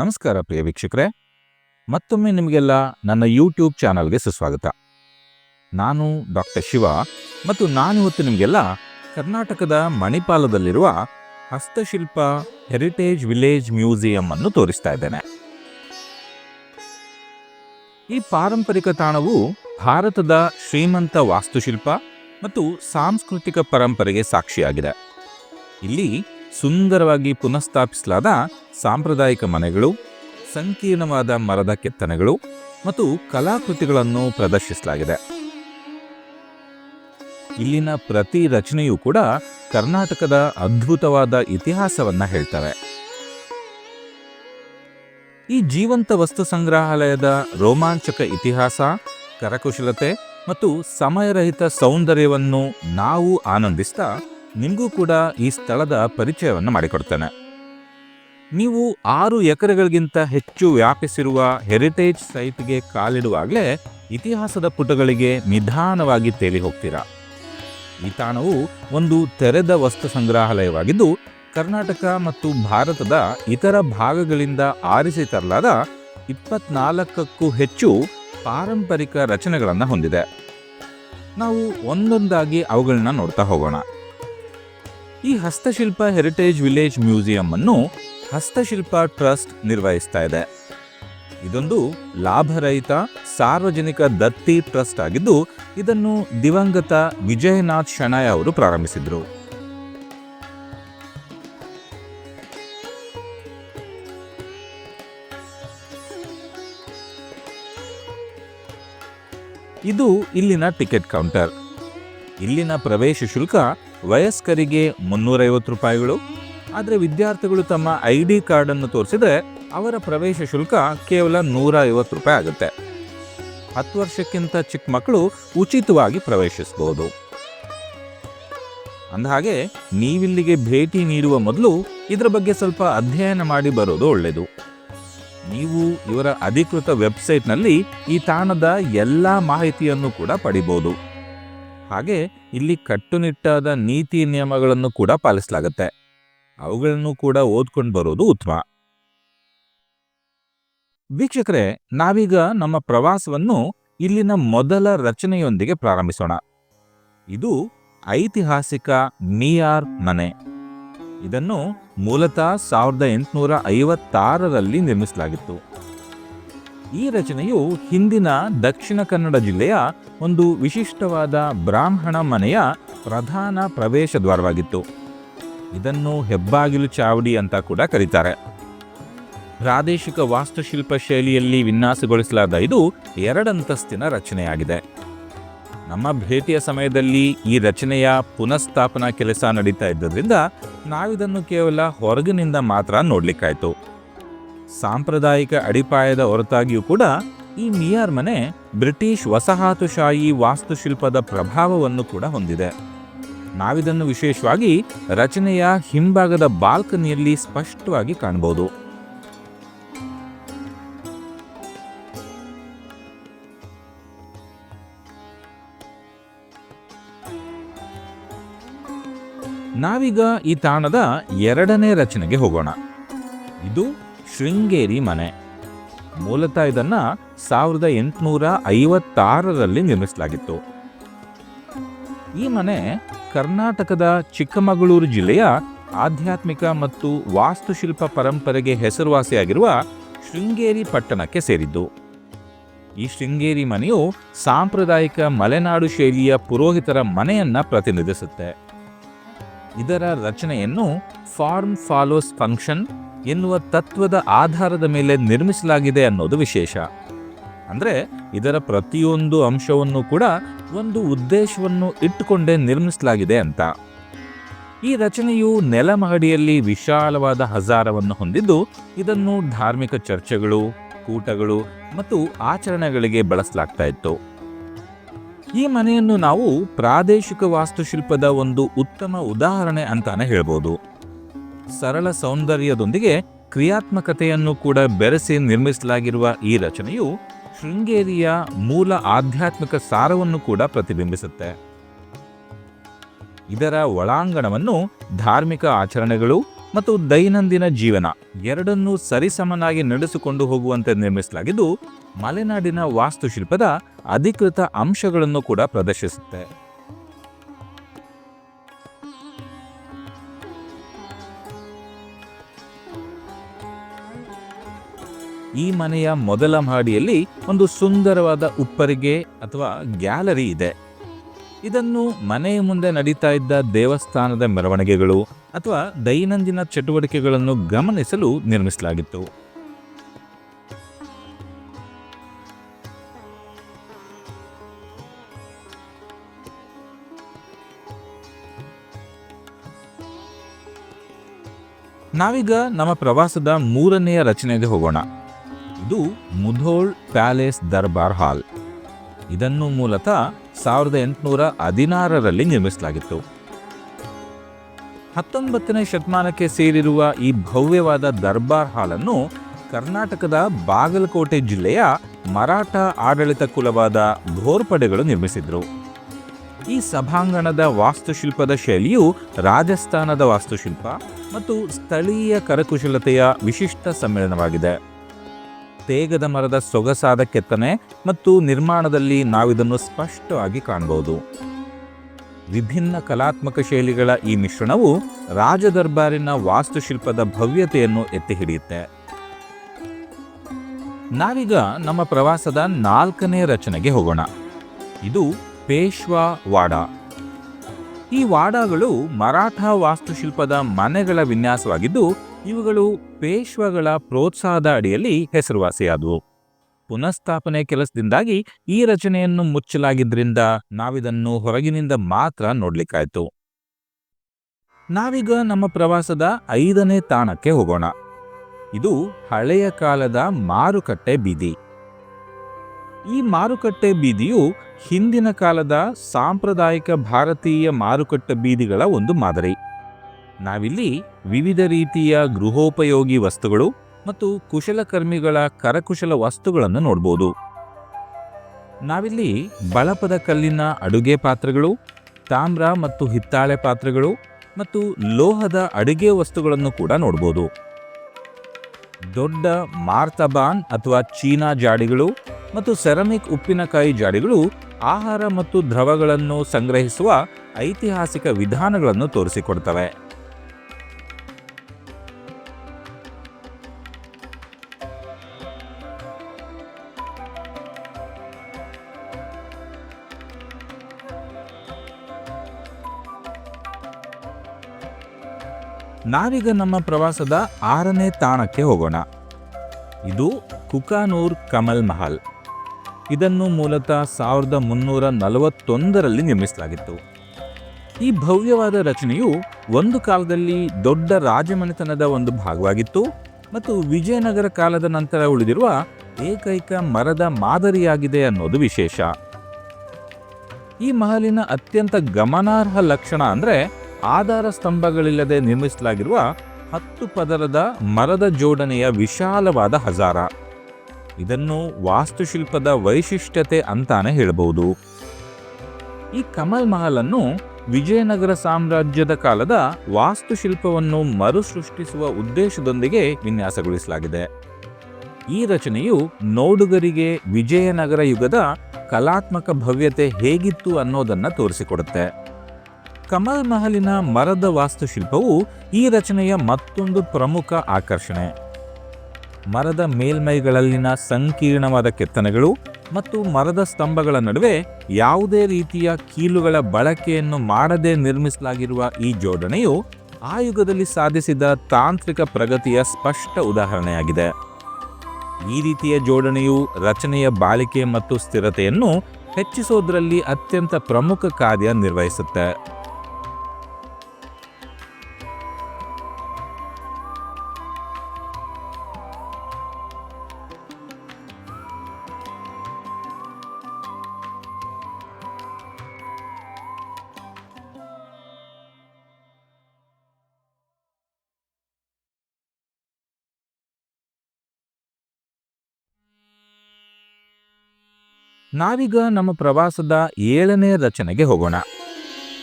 ನಮಸ್ಕಾರ ಪ್ರಿಯ ವೀಕ್ಷಕರೇ. ಮತ್ತೊಮ್ಮೆ ನಿಮಗೆಲ್ಲ ನನ್ನ ಯೂಟ್ಯೂಬ್ ಚಾನಲ್ಗೆ ಸುಸ್ವಾಗತ. ನಾನು ಡಾಕ್ಟರ್ ಶಿವ ಮತ್ತು ನಾನಿವತ್ತು ನಿಮಗೆಲ್ಲ ಕರ್ನಾಟಕದ ಮಣಿಪಾಲದಲ್ಲಿರುವ ಹಸ್ತಶಿಲ್ಪ ಹೆರಿಟೇಜ್ ವಿಲೇಜ್ ಮ್ಯೂಸಿಯಂ ಅನ್ನು ತೋರಿಸ್ತಾ ಇದ್ದೇನೆ. ಈ ಪಾರಂಪರಿಕ ತಾಣವು ಭಾರತದ ಶ್ರೀಮಂತ ವಾಸ್ತುಶಿಲ್ಪ ಮತ್ತು ಸಾಂಸ್ಕೃತಿಕ ಪರಂಪರೆಗೆ ಸಾಕ್ಷಿಯಾಗಿದೆ. ಇಲ್ಲಿ ಸುಂದರವಾಗಿ ಪುನಃಸ್ಥಾಪಿಸಲಾದ ಸಾಂಪ್ರದಾಯಿಕ ಮನೆಗಳು, ಸಂಕೀರ್ಣವಾದ ಮರದ ಕೆತ್ತನೆಗಳು ಮತ್ತು ಕಲಾಕೃತಿಗಳನ್ನು ಪ್ರದರ್ಶಿಸಲಾಗಿದೆ. ಇಲ್ಲಿನ ಪ್ರತಿ ರಚನೆಯೂ ಕೂಡ ಕರ್ನಾಟಕದ ಅದ್ಭುತವಾದ ಇತಿಹಾಸವನ್ನ ಹೇಳ್ತವೆ. ಈ ಜೀವಂತ ವಸ್ತು ಸಂಗ್ರಹಾಲಯದ ರೋಮಾಂಚಕ ಇತಿಹಾಸ, ಕರಕುಶಲತೆ ಮತ್ತು ಸಮಯರಹಿತ ಸೌಂದರ್ಯವನ್ನು ನಾವು ಆನಂದಿಸ್ತಾ ನಿಮಗೂ ಕೂಡ ಈ ಸ್ಥಳದ ಪರಿಚಯವನ್ನು ಮಾಡಿಕೊಡ್ತೇನೆ. ನೀವು ಆರು ಎಕರೆಗಳಿಗಿಂತ ಹೆಚ್ಚು ವ್ಯಾಪಿಸಿರುವ ಹೆರಿಟೇಜ್ ಸೈಟ್ಗೆ ಕಾಲಿಡುವಾಗಲೇ ಇತಿಹಾಸದ ಪುಟಗಳಿಗೆ ನಿಧಾನವಾಗಿ ತೇಲಿ ಹೋಗ್ತೀರಾ? ಈ ತಾಣವು ಒಂದು ತೆರೆದ ವಸ್ತು ಸಂಗ್ರಹಾಲಯವಾಗಿದ್ದು, ಕರ್ನಾಟಕ ಮತ್ತು ಭಾರತದ ಇತರ ಭಾಗಗಳಿಂದ ಆರಿಸಿ ತರಲಾದ ಇಪ್ಪತ್ನಾಲ್ಕಕ್ಕೂ ಹೆಚ್ಚು ಪಾರಂಪರಿಕ ರಚನೆಗಳನ್ನು ಹೊಂದಿದೆ. ನಾವು ಒಂದೊಂದಾಗಿ ಅವುಗಳನ್ನ ನೋಡ್ತಾ ಹೋಗೋಣ. ಈ ಹಸ್ತಶಿಲ್ಪ ಹೆರಿಟೇಜ್ ವಿಲೇಜ್ ಮ್ಯೂಸಿಯಂ ಅನ್ನು ಹಸ್ತಶಿಲ್ಪ ಟ್ರಸ್ಟ್ ನಿರ್ವಹಿಸ್ತಾ ಇದೆ. ಇದೊಂದು ಲಾಭರಹಿತ, ಸಾರ್ವಜನಿಕ ದತ್ತಿ ಟ್ರಸ್ಟ್ ಆಗಿದ್ದು, ಇದನ್ನು ದಿವಂಗತ ವಿಜಯನಾಥ್ ಶಣಾಯ ಅವರು ಪ್ರಾರಂಭಿಸಿದರು. ಇದು ಇಲ್ಲಿನ ಟಿಕೆಟ್ ಕೌಂಟರ್. ಇಲ್ಲಿನ ಪ್ರವೇಶ ಶುಲ್ಕ ವಯಸ್ಕರಿಗೆ ಮುನ್ನೂರೈವತ್ತು ರೂಪಾಯಿಗಳು, ಆದರೆ ವಿದ್ಯಾರ್ಥಿಗಳು ತಮ್ಮ ಐ ಡಿ ಕಾರ್ಡನ್ನು ತೋರಿಸಿದರೆ ಅವರ ಪ್ರವೇಶ ಶುಲ್ಕ ಕೇವಲ ನೂರ ಐವತ್ತು ರೂಪಾಯಿ ಆಗುತ್ತೆ. ಹತ್ತು ವರ್ಷಕ್ಕಿಂತ ಚಿಕ್ಕ ಮಕ್ಕಳು ಉಚಿತವಾಗಿ ಪ್ರವೇಶಿಸಬಹುದು ಅಂದಹಾಗೆ, ನೀವಿಲ್ಲಿಗೆ ಭೇಟಿ ನೀಡುವ ಮೊದಲು ಇದರ ಬಗ್ಗೆ ಸ್ವಲ್ಪ ಅಧ್ಯಯನ ಮಾಡಿ ಬರೋದು ಒಳ್ಳೆಯದು. ನೀವು ಇವರ ಅಧಿಕೃತ ವೆಬ್ಸೈಟ್ನಲ್ಲಿ ಈ ತಾಣದ ಎಲ್ಲ ಮಾಹಿತಿಯನ್ನು ಕೂಡ ಪಡಿಬಹುದು ಹಾಗೆ ಇಲ್ಲಿ ಕಟ್ಟುನಿಟ್ಟಾದ ನೀತಿ ನಿಯಮಗಳನ್ನು ಕೂಡ ಪಾಲಿಸಲಾಗುತ್ತೆ. ಅವುಗಳನ್ನು ಕೂಡ ಓದ್ಕೊಂಡು ಬರೋದು ಉತ್ತಮ. ವೀಕ್ಷಕರೇ, ನಾವೀಗ ನಮ್ಮ ಪ್ರವಾಸವನ್ನು ಇಲ್ಲಿನ ಮೊದಲ ರಚನೆಯೊಂದಿಗೆ ಪ್ರಾರಂಭಿಸೋಣ. ಇದು ಐತಿಹಾಸಿಕ ಮಿಯಾರ್ ಮನೆ. ಇದನ್ನು ಮೂಲತಃ ಸಾವಿರದ ಎಂಟುನೂರ ಐವತ್ತಾರರಲ್ಲಿ ನಿರ್ಮಿಸಲಾಗಿತ್ತು. ಈ ರಚನೆಯು ಹಿಂದಿನ ದಕ್ಷಿಣ ಕನ್ನಡ ಜಿಲ್ಲೆಯ ಒಂದು ವಿಶಿಷ್ಟವಾದ ಬ್ರಾಹ್ಮಣ ಮನೆಯ ಪ್ರಧಾನ ಪ್ರವೇಶ ದ್ವಾರವಾಗಿತ್ತು. ಇದನ್ನು ಹೆಬ್ಬಾಗಿಲು ಚಾವಡಿ ಅಂತ ಕೂಡ ಕರೀತಾರೆ. ಪ್ರಾದೇಶಿಕ ವಾಸ್ತುಶಿಲ್ಪ ಶೈಲಿಯಲ್ಲಿ ವಿನ್ಯಾಸಗೊಳಿಸಲಾದ ಇದು ಎರಡಂತಸ್ತಿನ ರಚನೆಯಾಗಿದೆ. ನಮ್ಮ ಭೇಟಿಯ ಸಮಯದಲ್ಲಿ ಈ ರಚನೆಯ ಪುನಃಸ್ಥಾಪನಾ ಕೆಲಸ ನಡೀತಾ ಇದ್ದರಿಂದ ನಾವಿದನ್ನು ಕೇವಲ ಹೊರಗಿನಿಂದ ಮಾತ್ರ ನೋಡಲಿಕ್ಕಾಯಿತು. ಸಾಂಪ್ರದಾಯಿಕ ಅಡಿಪಾಯದ ಹೊರತಾಗಿಯೂ ಕೂಡ ಈ ಮಿಯಾರ್ ಮನೆ ಬ್ರಿಟಿಷ್ ವಸಾಹತುಶಾಹಿ ವಾಸ್ತುಶಿಲ್ಪದ ಪ್ರಭಾವವನ್ನು ಕೂಡ ಹೊಂದಿದೆ. ನಾವಿದನ್ನು ವಿಶೇಷವಾಗಿ ರಚನೆಯ ಹಿಂಭಾಗದ ಬಾಲ್ಕನಿಯಲ್ಲಿ ಸ್ಪಷ್ಟವಾಗಿ ಕಾಣಬಹುದು. ನಾವೀಗ ಈ ತಾಣದ ಎರಡನೇ ರಚನೆಗೆ ಹೋಗೋಣ. ಇದು ಶೃಂಗೇರಿ ಮನೆ. ಮೂಲತಃ ಇದನ್ನ ಸಾವಿರದ ಎಂಟುನೂರ ಐವತ್ತಾರರಲ್ಲಿ ನಿರ್ಮಿಸಲಾಗಿತ್ತು. ಈ ಮನೆ ಕರ್ನಾಟಕದ ಚಿಕ್ಕಮಗಳೂರು ಜಿಲ್ಲೆಯ ಆಧ್ಯಾತ್ಮಿಕ ಮತ್ತು ವಾಸ್ತುಶಿಲ್ಪ ಪರಂಪರೆಗೆ ಹೆಸರುವಾಸಿಯಾಗಿರುವ ಶೃಂಗೇರಿ ಪಟ್ಟಣಕ್ಕೆ ಸೇರಿದ್ದು. ಈ ಶೃಂಗೇರಿ ಮನೆಯು ಸಾಂಪ್ರದಾಯಿಕ ಮಲೆನಾಡು ಶೈಲಿಯ ಪುರೋಹಿತರ ಮನೆಯನ್ನ ಪ್ರತಿನಿಧಿಸುತ್ತೆ. ಇದರ ರಚನೆಯನ್ನು ಫಾರ್ಮ್ ಫಾಲೋಸ್ ಫಂಕ್ಷನ್ ಎನ್ನುವ ತತ್ವದ ಆಧಾರದ ಮೇಲೆ ನಿರ್ಮಿಸಲಾಗಿದೆ ಅನ್ನೋದು ವಿಶೇಷ. ಅಂದರೆ ಇದರ ಪ್ರತಿಯೊಂದು ಅಂಶವನ್ನು ಕೂಡ ಒಂದು ಉದ್ದೇಶವನ್ನು ಇಟ್ಟುಕೊಂಡೇ ನಿರ್ಮಿಸಲಾಗಿದೆ ಅಂತ. ಈ ರಚನೆಯು ನೆಲಮಹಡಿಯಲ್ಲಿ ವಿಶಾಲವಾದ ಹಜಾರವನ್ನು ಹೊಂದಿದ್ದು, ಇದನ್ನು ಧಾರ್ಮಿಕ ಚರ್ಚೆಗಳು, ಕೂಟಗಳು ಮತ್ತು ಆಚರಣೆಗಳಿಗೆ ಬಳಸಲಾಗ್ತಾ ಇತ್ತು. ಈ ಮನೆಯನ್ನು ನಾವು ಪ್ರಾದೇಶಿಕ ವಾಸ್ತುಶಿಲ್ಪದ ಒಂದು ಉತ್ತಮ ಉದಾಹರಣೆ ಅಂತಾನೆ ಹೇಳ್ಬೋದು. ಸರಳ ಸೌಂದರ್ಯದೊಂದಿಗೆ ಕ್ರಿಯಾತ್ಮಕತೆಯನ್ನು ಕೂಡ ಬೆರೆಸಿ ನಿರ್ಮಿಸಲಾಗಿರುವ ಈ ರಚನೆಯು ಶೃಂಗೇರಿಯ ಮೂಲ ಆಧ್ಯಾತ್ಮಿಕ ಸಾರವನ್ನು ಕೂಡ ಪ್ರತಿಬಿಂಬಿಸುತ್ತೆ. ಇದರ ಒಳಾಂಗಣವನ್ನು ಧಾರ್ಮಿಕ ಆಚರಣೆಗಳು ಮತ್ತು ದೈನಂದಿನ ಜೀವನ ಎರಡನ್ನೂ ಸರಿಸಮನಾಗಿ ನಡೆಸಿಕೊಂಡು ಹೋಗುವಂತೆ ನಿರ್ಮಿಸಲಾಗಿದ್ದು ಮಲೆನಾಡಿನ ವಾಸ್ತುಶಿಲ್ಪದ ಅಧಿಕೃತ ಅಂಶಗಳನ್ನು ಕೂಡ ಪ್ರದರ್ಶಿಸುತ್ತೆ. ಈ ಮನೆಯ ಮೊದಲ ಮಹಡಿಯಲ್ಲಿ ಒಂದು ಸುಂದರವಾದ ಉಪ್ಪರಿಗೆ ಅಥವಾ ಗ್ಯಾಲರಿ ಇದೆ. ಇದನ್ನು ಮನೆಯ ಮುಂದೆ ನಡೀತಾ ಇದ್ದ ದೇವಸ್ಥಾನದ ಮೆರವಣಿಗೆಗಳು ಅಥವಾ ದೈನಂದಿನ ಚಟುವಟಿಕೆಗಳನ್ನು ಗಮನಿಸಲು ನಿರ್ಮಿಸಲಾಗಿತ್ತು. ನಾವೀಗ ನಮ್ಮ ಪ್ರವಾಸದ ಮೂರನೆಯ ರಚನೆಗೆ ಹೋಗೋಣ. ಇದು ಮುಧೋಳ್ ಪ್ಯಾಲೇಸ್ ದರ್ಬಾರ್ ಹಾಲ್. ಇದನ್ನು ಮೂಲತಃ ಸಾವಿರದ ಎಂಟುನೂರ ಹದಿನಾರರಲ್ಲಿ ನಿರ್ಮಿಸಲಾಗಿತ್ತು. ಹತ್ತೊಂಬತ್ತನೇ ಶತಮಾನಕ್ಕೆ ಸೇರಿರುವ ಈ ಭವ್ಯವಾದ ದರ್ಬಾರ್ ಹಾಲನ್ನು ಕರ್ನಾಟಕದ ಬಾಗಲಕೋಟೆ ಜಿಲ್ಲೆಯ ಮರಾಠ ಆಡಳಿತ ಕುಲವಾದ ಘೋರ್ಪಡೆಗಳು ನಿರ್ಮಿಸಿದ್ರು. ಈ ಸಭಾಂಗಣದ ವಾಸ್ತುಶಿಲ್ಪದ ಶೈಲಿಯು ರಾಜಸ್ಥಾನದ ವಾಸ್ತುಶಿಲ್ಪ ಮತ್ತು ಸ್ಥಳೀಯ ಕರಕುಶಲತೆಯ ವಿಶಿಷ್ಟ ಸಮ್ಮಿಳನವಾಗಿದೆ. ತೇಗದ ಮರದ ಸೊಗಸಾದ ಕೆತ್ತನೆ ಮತ್ತು ನಿರ್ಮಾಣದಲ್ಲಿ ನಾವಿದನ್ನು ಸ್ಪಷ್ಟವಾಗಿ ಕಾಣಬಹುದು. ವಿಭಿನ್ನ ಕಲಾತ್ಮಕ ಶೈಲಿಗಳ ಈ ಮಿಶ್ರಣವು ರಾಜದರ್ಬಾರಿನ ವಾಸ್ತುಶಿಲ್ಪದ ಭವ್ಯತೆಯನ್ನು ಎತ್ತಿ ಹಿಡಿಯುತ್ತೆ ನಾವೀಗ ನಮ್ಮ ಪ್ರವಾಸದ ನಾಲ್ಕನೇ ರಚನೆಗೆ ಹೋಗೋಣ. ಇದು ಪೇಶ್ವಾ ವಾಡ. ಈ ವಾಡಗಳು ಮರಾಠ ವಾಸ್ತುಶಿಲ್ಪದ ಮನೆಗಳ ವಿನ್ಯಾಸವಾಗಿದ್ದು ಇವುಗಳು ಪೇಶ್ವಗಳ ಪ್ರೋತ್ಸಾಹದ ಅಡಿಯಲ್ಲಿ ಹೆಸರುವಾಸಿಯಾದವು. ಪುನಃಸ್ಥಾಪನೆ ಕೆಲಸದಿಂದಾಗಿ ಈ ರಚನೆಯನ್ನು ಮುಚ್ಚಲಾಗಿದ್ದರಿಂದ ನಾವಿದನ್ನು ಹೊರಗಿನಿಂದ ಮಾತ್ರ ನೋಡ್ಲಿಕ್ಕಾಯ್ತು. ನಾವೀಗ ನಮ್ಮ ಪ್ರವಾಸದ ಐದನೇ ತಾಣಕ್ಕೆ ಹೋಗೋಣ. ಇದು ಹಳೆಯ ಕಾಲದ ಮಾರುಕಟ್ಟೆ ಬೀದಿ. ಈ ಮಾರುಕಟ್ಟೆ ಬೀದಿಯು ಹಿಂದಿನ ಕಾಲದ ಸಾಂಪ್ರದಾಯಿಕ ಭಾರತೀಯ ಮಾರುಕಟ್ಟೆ ಬೀದಿಗಳ ಒಂದು ಮಾದರಿ. ನಾವಿಲ್ಲಿ ವಿವಿಧ ರೀತಿಯ ಗೃಹೋಪಯೋಗಿ ವಸ್ತುಗಳು ಮತ್ತು ಕುಶಲಕರ್ಮಿಗಳ ಕರಕುಶಲ ವಸ್ತುಗಳನ್ನು ನೋಡಬಹುದು ನಾವಿಲ್ಲಿ ಬಳಪದ ಕಲ್ಲಿನ ಅಡುಗೆ ಪಾತ್ರೆಗಳು, ತಾಮ್ರ ಮತ್ತು ಹಿತ್ತಾಳೆ ಪಾತ್ರೆಗಳು ಮತ್ತು ಲೋಹದ ಅಡುಗೆ ವಸ್ತುಗಳನ್ನು ಕೂಡ ನೋಡಬಹುದು ದೊಡ್ಡ ಮಾರ್ತಬಾನ್ ಅಥವಾ ಚೀನಾ ಜಾಡಿಗಳು ಮತ್ತು ಸೆರಮಿಕ್ ಉಪ್ಪಿನಕಾಯಿ ಜಾಡಿಗಳು ಆಹಾರ ಮತ್ತು ದ್ರವಗಳನ್ನು ಸಂಗ್ರಹಿಸುವ ಐತಿಹಾಸಿಕ ವಿಧಾನಗಳನ್ನು ತೋರಿಸಿಕೊಡ್ತವೆ. ನಾವೀಗ ನಮ್ಮ ಪ್ರವಾಸದ ಆರನೇ ತಾಣಕ್ಕೆ ಹೋಗೋಣ. ಇದು ಕುಕಾನೂರ್ ಕಮಲ್ ಮಹಲ್. ಇದನ್ನು ಮೂಲತಃ ಸಾವಿರದ ಮುನ್ನೂರ ನಲವತ್ತೊಂದರಲ್ಲಿ ನಿರ್ಮಿಸಲಾಗಿತ್ತು. ಈ ಭವ್ಯವಾದ ರಚನೆಯು ಒಂದು ಕಾಲದಲ್ಲಿ ದೊಡ್ಡ ರಾಜಮನೆತನದ ಒಂದು ಭಾಗವಾಗಿತ್ತು ಮತ್ತು ವಿಜಯನಗರ ಕಾಲದ ನಂತರ ಉಳಿದಿರುವ ಏಕೈಕ ಮರದ ಮಾದರಿಯಾಗಿದೆ ಅನ್ನೋದು ವಿಶೇಷ. ಈ ಮಹಲಿನ ಅತ್ಯಂತ ಗಮನಾರ್ಹ ಲಕ್ಷಣ ಅಂದ್ರೆ ಆಧಾರ ಸ್ತಂಭಗಳಿಲ್ಲದೆ ನಿರ್ಮಿಸಲಾಗಿರುವ ಹತ್ತು ಪದರದ ಮರದ ಜೋಡಣೆಯ ವಿಶಾಲವಾದ ಹಜಾರ. ಇದನ್ನು ವಾಸ್ತುಶಿಲ್ಪದ ವೈಶಿಷ್ಟ್ಯತೆ ಅಂತಾನೆ ಹೇಳಬಹುದು. ಈ ಕಮಲ್ ಮಹಲ್ ಅನ್ನು ವಿಜಯನಗರ ಸಾಮ್ರಾಜ್ಯದ ಕಾಲದ ವಾಸ್ತುಶಿಲ್ಪವನ್ನು ಮರುಸೃಷ್ಟಿಸುವ ಉದ್ದೇಶದೊಂದಿಗೆ ವಿನ್ಯಾಸಗೊಳಿಸಲಾಗಿದೆ. ಈ ರಚನೆಯು ನೋಡುಗರಿಗೆ ವಿಜಯನಗರ ಯುಗದ ಕಲಾತ್ಮಕ ಭವ್ಯತೆ ಹೇಗಿತ್ತು ಅನ್ನೋದನ್ನ ತೋರಿಸಿಕೊಡುತ್ತೆ. ಕಮಲ್ ಮಹಲಿನ ಮರದ ವಾಸ್ತುಶಿಲ್ಪವು ಈ ರಚನೆಯ ಮತ್ತೊಂದು ಪ್ರಮುಖ ಆಕರ್ಷಣೆ. ಮರದ ಮೇಲ್ಮೈಗಳಲ್ಲಿನ ಸಂಕೀರ್ಣವಾದ ಕೆತ್ತನೆಗಳು ಮತ್ತು ಮರದ ಸ್ತಂಭಗಳ ನಡುವೆ ಯಾವುದೇ ರೀತಿಯ ಕೀಲುಗಳ ಬಳಕೆಯನ್ನು ಮಾಡದೆ ನಿರ್ಮಿಸಲಾಗಿರುವ ಈ ಜೋಡಣೆಯು ಆ ಯುಗದಲ್ಲಿ ಸಾಧಿಸಿದ ತಾಂತ್ರಿಕ ಪ್ರಗತಿಯ ಸ್ಪಷ್ಟ ಉದಾಹರಣೆಯಾಗಿದೆ. ಈ ರೀತಿಯ ಜೋಡಣೆಯು ರಚನೆಯ ಬಾಳಿಕೆ ಮತ್ತು ಸ್ಥಿರತೆಯನ್ನು ಹೆಚ್ಚಿಸೋದ್ರಲ್ಲಿ ಅತ್ಯಂತ ಪ್ರಮುಖ ಕಾರ್ಯ ನಿರ್ವಹಿಸುತ್ತೆ. ನಾವೀಗ ನಮ್ಮ ಪ್ರವಾಸದ ಏಳನೇ ರಚನೆಗೆ ಹೋಗೋಣ.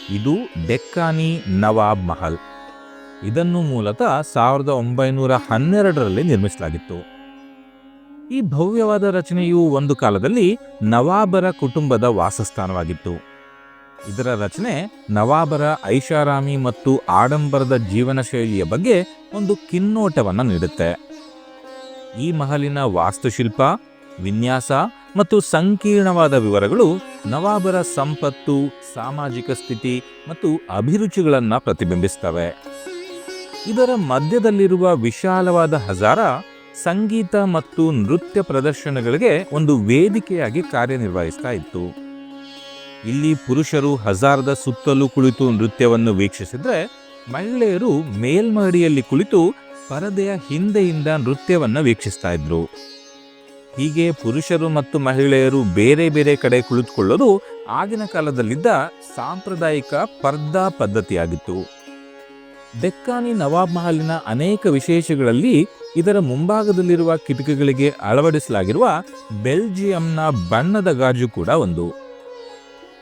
ಇದು ಡೆಕ್ಕಾನಿ ನವಾಬ್ ಮಹಲ್. ಇದನ್ನು ಮೂಲತಃ ಸಾವಿರದ ಒಂಬೈನೂರ ಹನ್ನೆರಡರಲ್ಲಿ ನಿರ್ಮಿಸಲಾಗಿತ್ತು. ಈ ಭವ್ಯವಾದ ರಚನೆಯು ಒಂದು ಕಾಲದಲ್ಲಿ ನವಾಬರ ಕುಟುಂಬದ ವಾಸಸ್ಥಾನವಾಗಿತ್ತು. ಇದರ ರಚನೆ ನವಾಬರ ಐಷಾರಾಮಿ ಮತ್ತು ಆಡಂಬರದ ಜೀವನ ಶೈಲಿಯ ಬಗ್ಗೆ ಒಂದು ಕಿನ್ನೋಟವನ್ನು ನೀಡುತ್ತೆ. ಈ ಮಹಲಿನ ವಾಸ್ತುಶಿಲ್ಪ, ವಿನ್ಯಾಸ ಮತ್ತು ಸಂಕೀರ್ಣವಾದ ವಿವರಗಳು ನವಾಬರ ಸಂಪತ್ತು, ಸಾಮಾಜಿಕ ಸ್ಥಿತಿ ಮತ್ತು ಅಭಿರುಚಿಗಳನ್ನು ಪ್ರತಿಬಿಂಬಿಸ್ತವೆ. ಇದರ ಮಧ್ಯದಲ್ಲಿರುವ ವಿಶಾಲವಾದ ಹಜಾರ ಸಂಗೀತ ಮತ್ತು ನೃತ್ಯ ಪ್ರದರ್ಶನಗಳಿಗೆ ಒಂದು ವೇದಿಕೆಯಾಗಿ ಕಾರ್ಯನಿರ್ವಹಿಸ್ತಾ ಇತ್ತು. ಇಲ್ಲಿ ಪುರುಷರು ಹಜಾರದ ಸುತ್ತಲೂ ಕುಳಿತು ನೃತ್ಯವನ್ನು ವೀಕ್ಷಿಸಿದ್ರೆ ಮಹಿಳೆಯರು ಮೇಲ್ಮಹಡಿಯಲ್ಲಿ ಕುಳಿತು ಪರದೆಯ ಹಿಂದೆಯಿಂದ ನೃತ್ಯವನ್ನು ವೀಕ್ಷಿಸ್ತಾ ಇದ್ರು. ಹೀಗೆ ಪುರುಷರು ಮತ್ತು ಮಹಿಳೆಯರು ಬೇರೆ ಬೇರೆ ಕಡೆ ಕುಳಿತುಕೊಳ್ಳೋದು ಆಗಿನ ಕಾಲದಲ್ಲಿದ್ದ ಸಾಂಪ್ರದಾಯಿಕ ಪರ್ದಾ ಪದ್ಧತಿಯಾಗಿತ್ತು. ಡೆಕ್ಕಾನಿ ನವಾಬ್ ಮಹಲಿನ ಅನೇಕ ವಿಶೇಷಗಳಲ್ಲಿ ಇದರ ಮುಂಭಾಗದಲ್ಲಿರುವ ಕಿಟಕಿಗಳಿಗೆ ಅಳವಡಿಸಲಾಗಿರುವ ಬೆಲ್ಜಿಯಂನ ಬಣ್ಣದ ಗಾಜು ಕೂಡ ಒಂದು.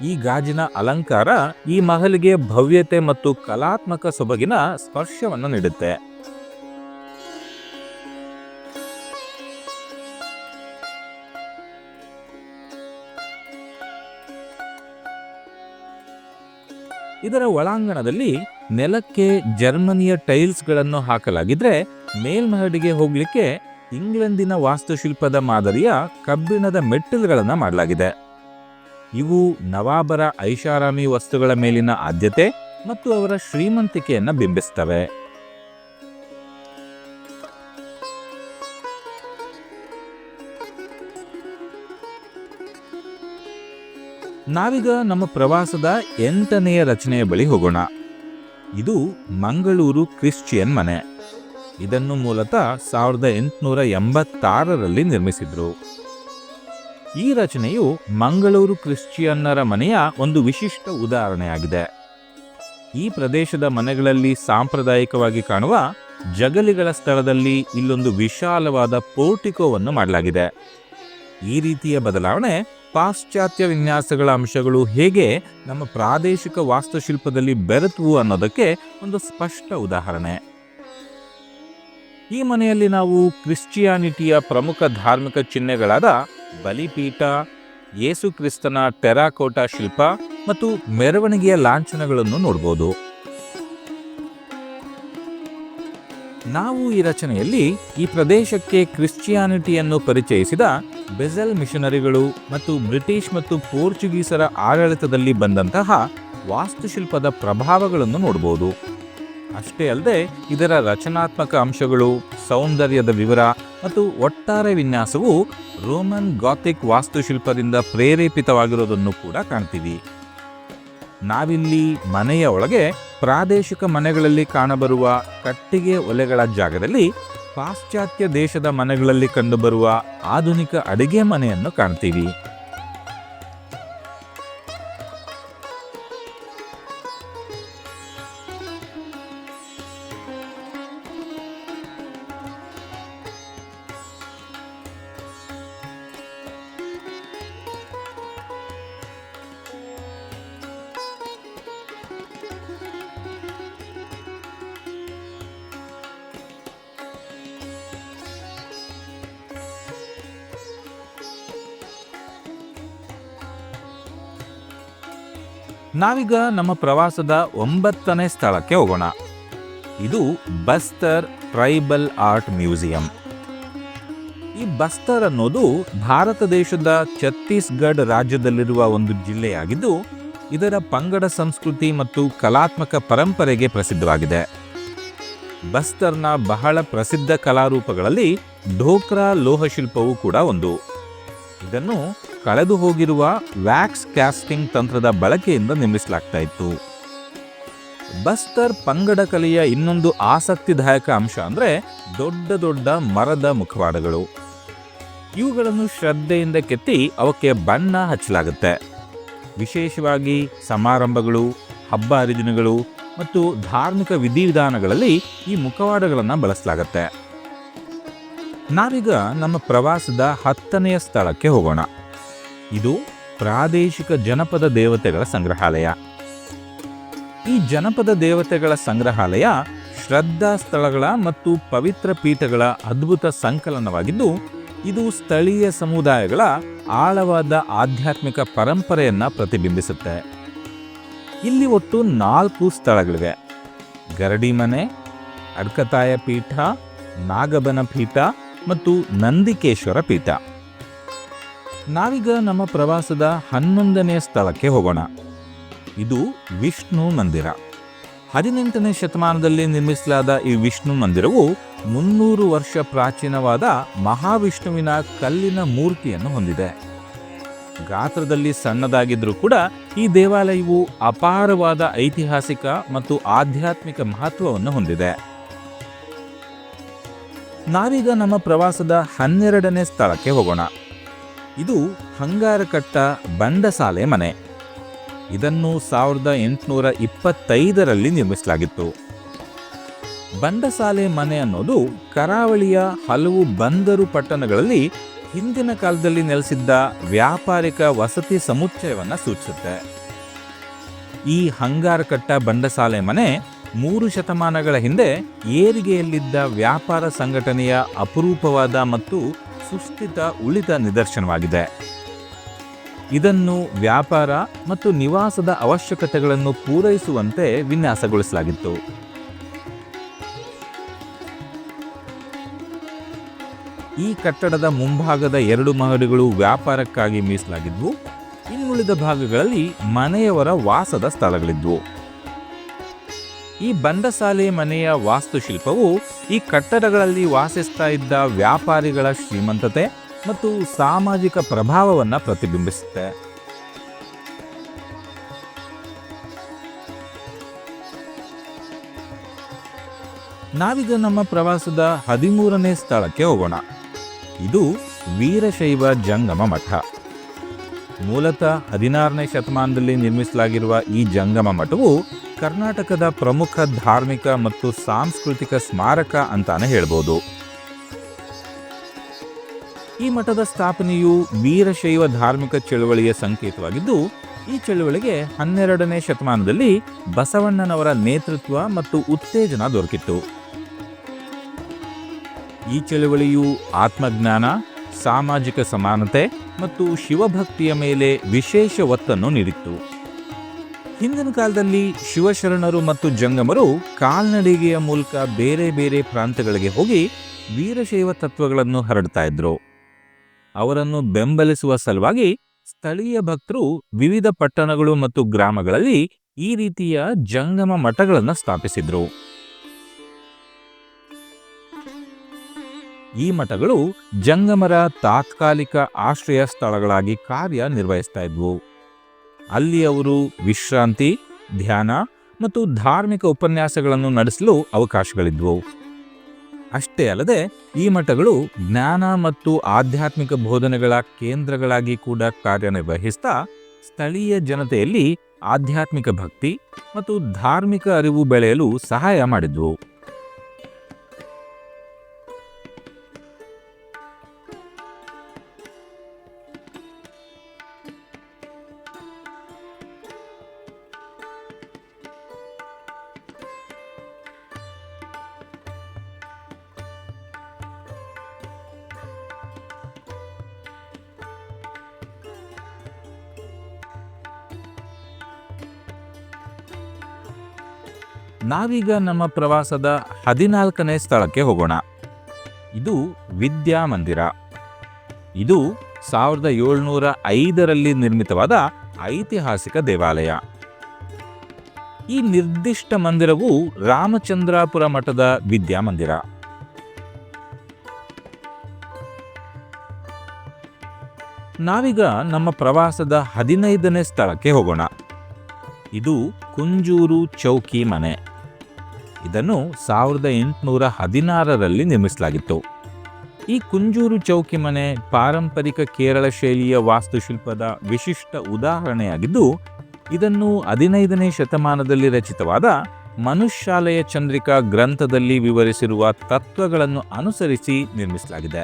ಈ ಗಾಜಿನ ಅಲಂಕಾರ ಈ ಮಹಲಿಗೆ ಭವ್ಯತೆ ಮತ್ತು ಕಲಾತ್ಮಕ ಸೊಬಗಿನ ಸ್ಪರ್ಶವನ್ನು ನೀಡುತ್ತೆ. ಇದರ ಒಳಾಂಗಣದಲ್ಲಿ ನೆಲಕ್ಕೆ ಜರ್ಮನಿಯ ಟೈಲ್ಸ್ಗಳನ್ನು ಹಾಕಲಾಗಿದ್ರೆ ಮೇಲ್ಮಹಡಿಗೆ ಹೋಗ್ಲಿಕ್ಕೆ ಇಂಗ್ಲೆಂಡಿನ ವಾಸ್ತುಶಿಲ್ಪದ ಮಾದರಿಯ ಕಬ್ಬಿಣದ ಮೆಟ್ಟಿಲುಗಳನ್ನು ಮಾಡಲಾಗಿದೆ. ಇವು ನವಾಬರ ಐಷಾರಾಮಿ ವಸ್ತುಗಳ ಮೇಲಿನ ಆದ್ಯತೆ ಮತ್ತು ಅವರ ಶ್ರೀಮಂತಿಕೆಯನ್ನು ಬಿಂಬಿಸ್ತವೆ. ನಾವೀಗ ನಮ್ಮ ಪ್ರವಾಸದ ಎಂಟನೆಯ ರಚನೆಯ ಬಳಿ ಹೋಗೋಣ. ಇದು ಮಂಗಳೂರು ಕ್ರಿಶ್ಚಿಯನ್ ಮನೆ. ಇದನ್ನು ಮೂಲತಃ ಸಾವಿರದ ಎಂಟುನೂರ ಎಂಬತ್ತಾರರಲ್ಲಿ ನಿರ್ಮಿಸಿದ್ರು. ಈ ರಚನೆಯು ಮಂಗಳೂರು ಕ್ರಿಶ್ಚಿಯನ್ನರ ಮನೆಯ ಒಂದು ವಿಶಿಷ್ಟ ಉದಾಹರಣೆಯಾಗಿದೆ. ಈ ಪ್ರದೇಶದ ಮನೆಗಳಲ್ಲಿ ಸಾಂಪ್ರದಾಯಿಕವಾಗಿ ಕಾಣುವ ಜಗಲಿಗಳ ಸ್ಥಳದಲ್ಲಿ ಇಲ್ಲೊಂದು ವಿಶಾಲವಾದ ಪೋರ್ಟಿಕೋವನ್ನು ಮಾಡಲಾಗಿದೆ. ಈ ರೀತಿಯ ಬದಲಾವಣೆ ಪಾಶ್ಚಾತ್ಯ ವಿನ್ಯಾಸಗಳ ಅಂಶಗಳು ಹೇಗೆ ನಮ್ಮ ಪ್ರಾದೇಶಿಕ ವಾಸ್ತುಶಿಲ್ಪದಲ್ಲಿ ಬೆರೆತವು ಅನ್ನೋದಕ್ಕೆ ಒಂದು ಸ್ಪಷ್ಟ ಉದಾಹರಣೆ. ಈ ಮನೆಯಲ್ಲಿ ನಾವು ಕ್ರಿಶ್ಚಿಯಾನಿಟಿಯ ಪ್ರಮುಖ ಧಾರ್ಮಿಕ ಚಿಹ್ನೆಗಳಾದ ಬಲಿಪೀಠ, ಯೇಸು ಕ್ರಿಸ್ತನ ಟೆರಾಕೋಟಾ ಶಿಲ್ಪ ಮತ್ತು ಮೆರವಣಿಗೆಯ ಲಾಂಛನಗಳನ್ನು ನೋಡಬಹುದು ನಾವು ಈ ರಚನೆಯಲ್ಲಿ ಈ ಪ್ರದೇಶಕ್ಕೆ ಕ್ರಿಶ್ಚಿಯಾನಿಟಿಯನ್ನು ಪರಿಚಯಿಸಿದ ಬೆಜಲ್ ಮಿಷನರಿಗಳು ಮತ್ತು ಬ್ರಿಟಿಷ್ ಮತ್ತು ಪೋರ್ಚುಗೀಸರ ಆಡಳಿತದಲ್ಲಿ ಬಂದಂತಹ ವಾಸ್ತುಶಿಲ್ಪದ ಪ್ರಭಾವಗಳನ್ನು ನೋಡಬಹುದು ಅಷ್ಟೇ ಅಲ್ಲದೆ ಇದರ ರಚನಾತ್ಮಕ ಅಂಶಗಳು, ಸೌಂದರ್ಯದ ವಿವರ ಮತ್ತು ಒಟ್ಟಾರೆ ವಿನ್ಯಾಸವು ರೋಮನ್ ಗಾಥಿಕ್ ವಾಸ್ತುಶಿಲ್ಪದಿಂದ ಪ್ರೇರೇಪಿತವಾಗಿರೋದನ್ನು ಕೂಡ ಕಾಣ್ತೀವಿ. ನಾವಿಲ್ಲಿ ಮನೆಯ ಒಳಗೆ ಪ್ರಾದೇಶಿಕ ಮನೆಗಳಲ್ಲಿ ಕಾಣಬರುವ ಕಟ್ಟಿಗೆ ಒಲೆಗಳ ಜಾಗದಲ್ಲಿ ಪಾಶ್ಚಾತ್ಯ ದೇಶದ ಮನೆಗಳಲ್ಲಿ ಕಂಡುಬರುವ ಆಧುನಿಕ ಅಡಿಗೆ ಮನೆಯನ್ನು ಕಾಣ್ತೀವಿ. ನಾವೀಗ ನಮ್ಮ ಪ್ರವಾಸದ ಒಂಬತ್ತನೇ ಸ್ಥಳಕ್ಕೆ ಹೋಗೋಣ. ಇದು ಬಸ್ತರ್ ಟ್ರೈಬಲ್ ಆರ್ಟ್ ಮ್ಯೂಸಿಯಂ. ಈ ಬಸ್ತರ್ ಅನ್ನೋದು ಭಾರತ ದೇಶದ ಛತ್ತೀಸ್ಗಢ ರಾಜ್ಯದಲ್ಲಿರುವ ಒಂದು ಜಿಲ್ಲೆಯಾಗಿದ್ದು, ಇದರ ಪಂಗಡ ಸಂಸ್ಕೃತಿ ಮತ್ತು ಕಲಾತ್ಮಕ ಪರಂಪರೆಗೆ ಪ್ರಸಿದ್ಧವಾಗಿದೆ. ಬಸ್ತರ್ನ ಬಹಳ ಪ್ರಸಿದ್ಧ ಕಲಾರೂಪಗಳಲ್ಲಿ ಢೋಕ್ರಾ ಲೋಹಶಿಲ್ಪವೂ ಕೂಡ ಒಂದು. ಇದನ್ನು ಕಳೆದು ಹೋಗಿರುವ ವ್ಯಾಕ್ಸ್ ಕ್ಯಾಸ್ಟಿಂಗ್ ತಂತ್ರದ ಬಳಕೆಯಿಂದ ನಿರ್ಮಿಸಲಾಗ್ತಾ ಇತ್ತು. ಬಸ್ತರ್ ಪಂಗಡ ಕಲೆಯ ಇನ್ನೊಂದು ಆಸಕ್ತಿದಾಯಕ ಅಂಶ ಅಂದ್ರೆ ದೊಡ್ಡ ದೊಡ್ಡ ಮರದ ಮುಖವಾಡಗಳು. ಇವುಗಳನ್ನು ಶ್ರದ್ಧೆಯಿಂದ ಕೆತ್ತಿ ಅವಕ್ಕೆ ಬಣ್ಣ ಹಚ್ಚಲಾಗುತ್ತೆ. ವಿಶೇಷವಾಗಿ ಸಮಾರಂಭಗಳು, ಹಬ್ಬ ಹರಿದಿನಗಳು ಮತ್ತು ಧಾರ್ಮಿಕ ವಿಧಿವಿಧಾನಗಳಲ್ಲಿ ಈ ಮುಖವಾಡಗಳನ್ನು ಬಳಸಲಾಗುತ್ತೆ. ನಾವೀಗ ನಮ್ಮ ಪ್ರವಾಸದ ಹತ್ತನೆಯ ಸ್ಥಳಕ್ಕೆ ಹೋಗೋಣ. ಇದು ಪ್ರಾದೇಶಿಕ ಜನಪದ ದೇವತೆಗಳ ಸಂಗ್ರಹಾಲಯ. ಈ ಜನಪದ ದೇವತೆಗಳ ಸಂಗ್ರಹಾಲಯ ಶ್ರದ್ಧಾ ಸ್ಥಳಗಳ ಮತ್ತು ಪವಿತ್ರ ಪೀಠಗಳ ಅದ್ಭುತ ಸಂಕಲನವಾಗಿದ್ದು, ಇದು ಸ್ಥಳೀಯ ಸಮುದಾಯಗಳ ಆಳವಾದ ಆಧ್ಯಾತ್ಮಿಕ ಪರಂಪರೆಯನ್ನು ಪ್ರತಿಬಿಂಬಿಸುತ್ತೆ. ಇಲ್ಲಿ ಒಟ್ಟು ನಾಲ್ಕು ಸ್ಥಳಗಳಿವೆ. ಗರಡಿ ಮನೆ ಅಡ್ಕತಾಯ ಪೀಠ, ನಾಗಬನ ಪೀಠ ಮತ್ತು ನಂದಿಕೇಶ್ವರ ಪೀಠ. ನಾವೀಗ ನಮ್ಮ ಪ್ರವಾಸದ ಹನ್ನೊಂದನೇ ಸ್ಥಳಕ್ಕೆ ಹೋಗೋಣ. ಇದು ವಿಷ್ಣು ಮಂದಿರ. ಹದಿನೆಂಟನೇ ಶತಮಾನದಲ್ಲಿ ನಿರ್ಮಿಸಲಾದ ಈ ವಿಷ್ಣು ಮಂದಿರವು ಮುನ್ನೂರು ವರ್ಷ ಪ್ರಾಚೀನವಾದ ಮಹಾವಿಷ್ಣುವಿನ ಕಲ್ಲಿನ ಮೂರ್ತಿಯನ್ನು ಹೊಂದಿದೆ. ಗಾತ್ರದಲ್ಲಿ ಸಣ್ಣದಾಗಿದ್ರೂ ಕೂಡ ಈ ದೇವಾಲಯವು ಅಪಾರವಾದ ಐತಿಹಾಸಿಕ ಮತ್ತು ಆಧ್ಯಾತ್ಮಿಕ ಮಹತ್ವವನ್ನು ಹೊಂದಿದೆ. ನಾವೀಗ ನಮ್ಮ ಪ್ರವಾಸದ ಹನ್ನೆರಡನೇ ಸ್ಥಳಕ್ಕೆ ಹೋಗೋಣ. ಇದು ಹಂಗಾರಕಟ್ಟ ಬಂಡಸಾಲೆ ಮನೆ. ಇದನ್ನು ಸಾವಿರದ ಎಂಟುನೂರ ಇಪ್ಪತ್ತೈದರಲ್ಲಿ ನಿರ್ಮಿಸಲಾಗಿತ್ತು. ಬಂಡಸಾಲೆ ಮನೆ ಅನ್ನೋದು ಕರಾವಳಿಯ ಹಲವು ಬಂದರು ಪಟ್ಟಣಗಳಲ್ಲಿ ಹಿಂದಿನ ಕಾಲದಲ್ಲಿ ನೆಲೆಸಿದ್ದ ವ್ಯಾಪಾರಿಕ ವಸತಿ ಸಮುಚ್ಚಯವನ್ನು ಸೂಚಿಸುತ್ತೆ. ಈ ಹಂಗಾರಕಟ್ಟ ಬಂಡಸಾಲೆ ಮನೆ ಮೂರು ಶತಮಾನಗಳ ಹಿಂದೆ ಏರಿಗೆಯಲ್ಲಿದ್ದ ವ್ಯಾಪಾರ ಸಂಘಟನೆಯ ಅಪರೂಪವಾದ ಮತ್ತು ಸುಸ್ಥಿತ ಉಳಿದ ನಿದರ್ಶನವಾಗಿದೆ. ಇದನ್ನು ವ್ಯಾಪಾರ ಮತ್ತು ನಿವಾಸದ ಅವಶ್ಯಕತೆಗಳನ್ನು ಪೂರೈಸುವಂತೆ ವಿನ್ಯಾಸಗೊಳಿಸಲಾಗಿತ್ತು. ಈ ಕಟ್ಟಡದ ಮುಂಭಾಗದ ಎರಡು ಮಹಡಿಗಳು ವ್ಯಾಪಾರಕ್ಕಾಗಿ ಮೀಸಲಾಗಿದ್ವು. ಇನ್ನುಳಿದ ಭಾಗಗಳಲ್ಲಿ ಮನೆಯವರ ವಾಸದ ಸ್ಥಳಗಳಿದ್ವು. ಈ ಬಂಡಸಾಲೆ ಮನೆಯ ವಾಸ್ತುಶಿಲ್ಪವು ಈ ಕಟ್ಟಡಗಳಲ್ಲಿ ವಾಸಿಸ್ತಾ ಇದ್ದ ವ್ಯಾಪಾರಿಗಳ ಶ್ರೀಮಂತತೆ ಮತ್ತು ಸಾಮಾಜಿಕ ಪ್ರಭಾವವನ್ನ ಪ್ರತಿಬಿಂಬಿಸುತ್ತೆ. ನಾವೀಗ ನಮ್ಮ ಪ್ರವಾಸದ ಹದಿಮೂರನೇ ಸ್ಥಳಕ್ಕೆ ಹೋಗೋಣ. ಇದು ವೀರಶೈವ ಜಂಗಮ ಮಠ. ಮೂಲತಃ ಹದಿನಾರನೇ ಶತಮಾನದಲ್ಲಿ ನಿರ್ಮಿಸಲಾಗಿರುವ ಈ ಜಂಗಮ ಮಠವು ಕರ್ನಾಟಕದ ಪ್ರಮುಖ ಧಾರ್ಮಿಕ ಮತ್ತು ಸಾಂಸ್ಕೃತಿಕ ಸ್ಮಾರಕ ಅಂತಾನೆ ಹೇಳ್ಬೋದು. ಈ ಮಠದ ಸ್ಥಾಪನೆಯು ವೀರಶೈವ ಧಾರ್ಮಿಕ ಚಳುವಳಿಯ ಸಂಕೇತವಾಗಿದ್ದು, ಈ ಚಳುವಳಿಗೆ ಹನ್ನೆರಡನೇ ಶತಮಾನದಲ್ಲಿ ಬಸವಣ್ಣನವರ ನೇತೃತ್ವ ಮತ್ತು ಉತ್ತೇಜನ ದೊರಕಿತ್ತು. ಈ ಚಳುವಳಿಯು ಆತ್ಮಜ್ಞಾನ, ಸಾಮಾಜಿಕ ಸಮಾನತೆ ಮತ್ತು ಶಿವಭಕ್ತಿಯ ಮೇಲೆ ವಿಶೇಷ ಒತ್ತನ್ನು ನೀಡಿತ್ತು. ಹಿಂದಿನ ಕಾಲದಲ್ಲಿ ಶಿವಶರಣರು ಮತ್ತು ಜಂಗಮರು ಕಾಲ್ನಡಿಗೆಯ ಮೂಲಕ ಬೇರೆ ಬೇರೆ ಪ್ರಾಂತಗಳಿಗೆ ಹೋಗಿ ವೀರಶೈವ ತತ್ವಗಳನ್ನು ಹರಡ್ತಾ ಇದ್ರು. ಅವರನ್ನು ಬೆಂಬಲಿಸುವ ಸಲುವಾಗಿ ಸ್ಥಳೀಯ ಭಕ್ತರು ವಿವಿಧ ಪಟ್ಟಣಗಳು ಮತ್ತು ಗ್ರಾಮಗಳಲ್ಲಿ ಈ ರೀತಿಯ ಜಂಗಮ ಮಠಗಳನ್ನು ಸ್ಥಾಪಿಸಿದ್ರು. ಈ ಮಠಗಳು ಜಂಗಮರ ತಾತ್ಕಾಲಿಕ ಆಶ್ರಯ ಸ್ಥಳಗಳಾಗಿ ಕಾರ್ಯ ನಿರ್ವಹಿಸ್ತಾ ಇದ್ವು. ಅಲ್ಲಿ ಅವರು ವಿಶ್ರಾಂತಿ, ಧ್ಯಾನ ಮತ್ತು ಧಾರ್ಮಿಕ ಉಪನ್ಯಾಸಗಳನ್ನು ನಡೆಸಲು ಅವಕಾಶಗಳಿದ್ವು. ಅಷ್ಟೇ ಅಲ್ಲದೆ ಈ ಮಠಗಳು ಜ್ಞಾನ ಮತ್ತು ಆಧ್ಯಾತ್ಮಿಕ ಬೋಧನೆಗಳ ಕೇಂದ್ರಗಳಾಗಿ ಕೂಡ ಕಾರ್ಯನಿರ್ವಹಿಸ್ತಾ ಸ್ಥಳೀಯ ಜನತೆಯಲ್ಲಿ ಆಧ್ಯಾತ್ಮಿಕ ಭಕ್ತಿ ಮತ್ತು ಧಾರ್ಮಿಕ ಅರಿವು ಬೆಳೆಯಲು ಸಹಾಯ ಮಾಡಿದ್ವು. ನಾವೀಗ ನಮ್ಮ ಪ್ರವಾಸದ ಹದಿನಾಲ್ಕನೇ ಸ್ಥಳಕ್ಕೆ ಹೋಗೋಣ. ಇದು ವಿದ್ಯಾಮಂದಿರ ಇದು ಸಾವಿರದ ಏಳ್ನೂರ ಐದರಲ್ಲಿ ನಿರ್ಮಿತವಾದ ಐತಿಹಾಸಿಕ ದೇವಾಲಯ. ಈ ನಿರ್ದಿಷ್ಟ ಮಂದಿರವು ರಾಮಚಂದ್ರಾಪುರ ಮಠದ ವಿದ್ಯಾಮಂದಿರ ನಾವೀಗ ನಮ್ಮ ಪ್ರವಾಸದ ಹದಿನೈದನೇ ಸ್ಥಳಕ್ಕೆ ಹೋಗೋಣ. ಇದು ಕುಂಜೂರು ಚೌಕಿ ಮನೆ. ಇದನ್ನು ಸಾವಿರದ ಎಂಟುನೂರ ಹದಿನಾರರಲ್ಲಿ ನಿರ್ಮಿಸಲಾಗಿತ್ತು. ಈ ಕುಂಜೂರು ಚೌಕಿ ಮನೆ ಪಾರಂಪರಿಕ ಕೇರಳ ಶೈಲಿಯ ವಾಸ್ತುಶಿಲ್ಪದ ವಿಶಿಷ್ಟ ಉದಾಹರಣೆಯಾಗಿದ್ದು, ಇದನ್ನು ಹದಿನೈದನೇ ಶತಮಾನದಲ್ಲಿ ರಚಿತವಾದ ಮನುಷ್ಯಾಲಯ ಚಂದ್ರಿಕಾ ಗ್ರಂಥದಲ್ಲಿ ವಿವರಿಸಿರುವ ತತ್ವಗಳನ್ನು ಅನುಸರಿಸಿ ನಿರ್ಮಿಸಲಾಗಿದೆ.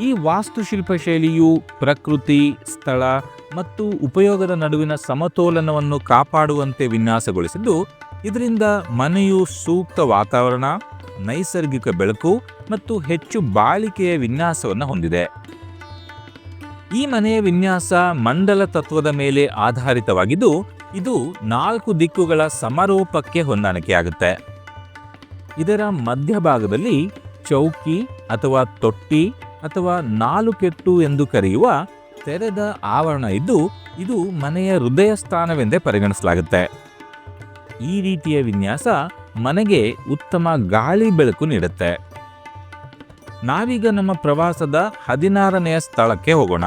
ಈ ವಾಸ್ತುಶಿಲ್ಪ ಶೈಲಿಯು ಪ್ರಕೃತಿ, ಸ್ಥಳ ಮತ್ತು ಉಪಯೋಗದ ನಡುವಿನ ಸಮತೋಲನವನ್ನು ಕಾಪಾಡುವಂತೆ ವಿನ್ಯಾಸಗೊಳಿಸಿದ್ದು ಇದರಿಂದ ಮನೆಯು ಸೂಕ್ತ ವಾತಾವರಣ, ನೈಸರ್ಗಿಕ ಬೆಳಕು ಮತ್ತು ಹೆಚ್ಚು ಬಾಳಿಕೆಯ ವಿನ್ಯಾಸವನ್ನು ಹೊಂದಿದೆ. ಈ ಮನೆಯ ವಿನ್ಯಾಸ ಮಂಡಲ ತತ್ವದ ಮೇಲೆ ಆಧಾರಿತವಾಗಿದ್ದು, ಇದು ನಾಲ್ಕು ದಿಕ್ಕುಗಳ ಸಮಾರೋಪಕ್ಕೆ ಹೊಂದಾಣಿಕೆಯಾಗುತ್ತೆ. ಇದರ ಮಧ್ಯಭಾಗದಲ್ಲಿ ಚೌಕಿ ಅಥವಾ ತೊಟ್ಟಿ ಅಥವಾ ನಾಲುಕೆಟ್ಟು ಎಂದು ಕರೆಯುವ ತೆರೆದ ಆವರಣ ಇದ್ದು, ಇದು ಮನೆಯ ಹೃದಯ ಸ್ಥಾನವೆಂದೇ ಪರಿಗಣಿಸಲಾಗುತ್ತೆ. ಈ ರೀತಿಯ ವಿನ್ಯಾಸ ಮನೆಗೆ ಉತ್ತಮ ಗಾಳಿ ಬೆಳಕು ನೀಡುತ್ತೆ. ನಾವೀಗ ನಮ್ಮ ಪ್ರವಾಸದ ಹದಿನಾರನೆಯ ಸ್ಥಳಕ್ಕೆ ಹೋಗೋಣ.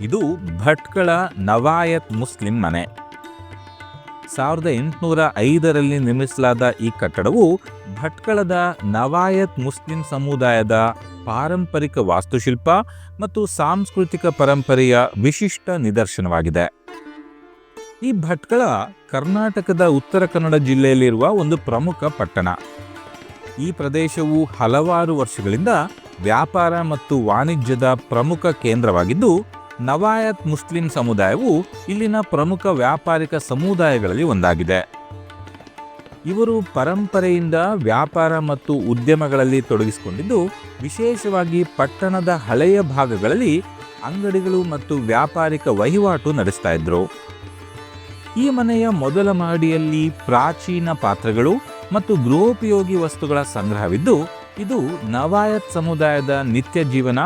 ಇದು ಭಟ್ಕಳ ನವಾಯತ್ ಮುಸ್ಲಿಂ ಮನೆ. ಸಾವಿರದ ಎಂಟುನೂರ ಐದರಲ್ಲಿ ನಿರ್ಮಿಸಲಾದ ಈ ಕಟ್ಟಡವು ಭಟ್ಕಳದ ನವಾಯತ್ ಮುಸ್ಲಿಂ ಸಮುದಾಯದ ಪಾರಂಪರಿಕ ವಾಸ್ತುಶಿಲ್ಪ ಮತ್ತು ಸಾಂಸ್ಕೃತಿಕ ಪರಂಪರೆಯ ವಿಶಿಷ್ಟ ನಿದರ್ಶನವಾಗಿದೆ. ಈ ಭಟ್ಕಳ ಕರ್ನಾಟಕದ ಉತ್ತರ ಕನ್ನಡ ಜಿಲ್ಲೆಯಲ್ಲಿರುವ ಒಂದು ಪ್ರಮುಖ ಪಟ್ಟಣ. ಈ ಪ್ರದೇಶವು ಹಲವಾರು ವರ್ಷಗಳಿಂದ ವ್ಯಾಪಾರ ಮತ್ತು ವಾಣಿಜ್ಯದ ಪ್ರಮುಖ ಕೇಂದ್ರವಾಗಿದ್ದು, ನವಾಯತ್ ಮುಸ್ಲಿಂ ಸಮುದಾಯವು ಇಲ್ಲಿನ ಪ್ರಮುಖ ವ್ಯಾಪಾರಿಕ ಸಮುದಾಯಗಳಲ್ಲಿ ಒಂದಾಗಿದೆ. ಇವರು ಪರಂಪರೆಯಿಂದ ವ್ಯಾಪಾರ ಮತ್ತು ಉದ್ಯಮಗಳಲ್ಲಿ ತೊಡಗಿಸಿಕೊಂಡಿದ್ದು, ವಿಶೇಷವಾಗಿ ಪಟ್ಟಣದ ಹಳೆಯ ಭಾಗಗಳಲ್ಲಿ ಅಂಗಡಿಗಳು ಮತ್ತು ವ್ಯಾಪಾರಿಕ ವಹಿವಾಟು ನಡೆಸ್ತಾ ಇದ್ರು. ಈ ಮನೆಯ ಮೊದಲ ಮಹಡಿಯಲ್ಲಿ ಪ್ರಾಚೀನ ಪಾತ್ರೆಗಳು ಮತ್ತು ಗೃಹೋಪಯೋಗಿ ವಸ್ತುಗಳ ಸಂಗ್ರಹವಿದ್ದು, ಇದು ನವಾಯತ್ ಸಮುದಾಯದ ನಿತ್ಯ ಜೀವನ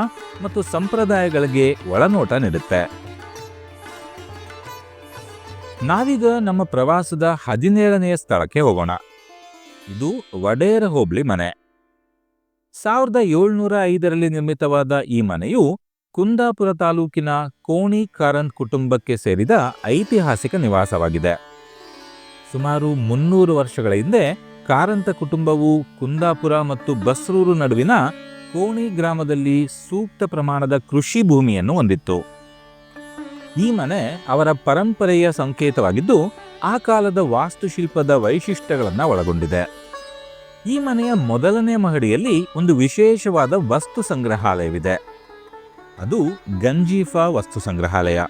ಮತ್ತು ಸಂಪ್ರದಾಯಗಳಿಗೆ ಒಳನೋಟ ನೀಡುತ್ತೆ. ನಾವೀಗ ನಮ್ಮ ಪ್ರವಾಸದ ಹದಿನೇಳನೆಯ ಸ್ಥಳಕ್ಕೆ ಹೋಗೋಣ. ಇದು ವಡೇರ ಹೋಬ್ಳಿ ಮನೆ. ಸಾವಿರದ ಏಳ್ನೂರ ಐದರಲ್ಲಿ ನಿರ್ಮಿತವಾದ ಈ ಮನೆಯು ಕುಂದಾಪುರ ತಾಲೂಕಿನ ಕೋಣಿ ಕಾರಂತ್ ಕುಟುಂಬಕ್ಕೆ ಸೇರಿದ ಐತಿಹಾಸಿಕ ನಿವಾಸವಾಗಿದೆ. ಸುಮಾರು ಮುನ್ನೂರು ವರ್ಷಗಳ ಹಿಂದೆ ಕಾರಂತ ಕುಟುಂಬವು ಕುಂದಾಪುರ ಮತ್ತು ಬಸ್ರೂರು ನಡುವಿನ ಕೋಣಿ ಗ್ರಾಮದಲ್ಲಿ ಸೂಕ್ತ ಪ್ರಮಾಣದ ಕೃಷಿ ಭೂಮಿಯನ್ನು ಹೊಂದಿತ್ತು. ಈ ಮನೆ ಅವರ ಪರಂಪರೆಯ ಸಂಕೇತವಾಗಿದ್ದು, ಆ ಕಾಲದ ವಾಸ್ತುಶಿಲ್ಪದ ವೈಶಿಷ್ಟ್ಯಗಳನ್ನು ಒಳಗೊಂಡಿದೆ. ಈ ಮನೆಯ ಮೊದಲನೇ ಮಹಡಿಯಲ್ಲಿ ಒಂದು ವಿಶೇಷವಾದ ವಸ್ತು ಸಂಗ್ರಹಾಲಯವಿದೆ. ಅದು ಗಂಜೀಫಾ ವಸ್ತು ಸಂಗ್ರಹಾಲಯ.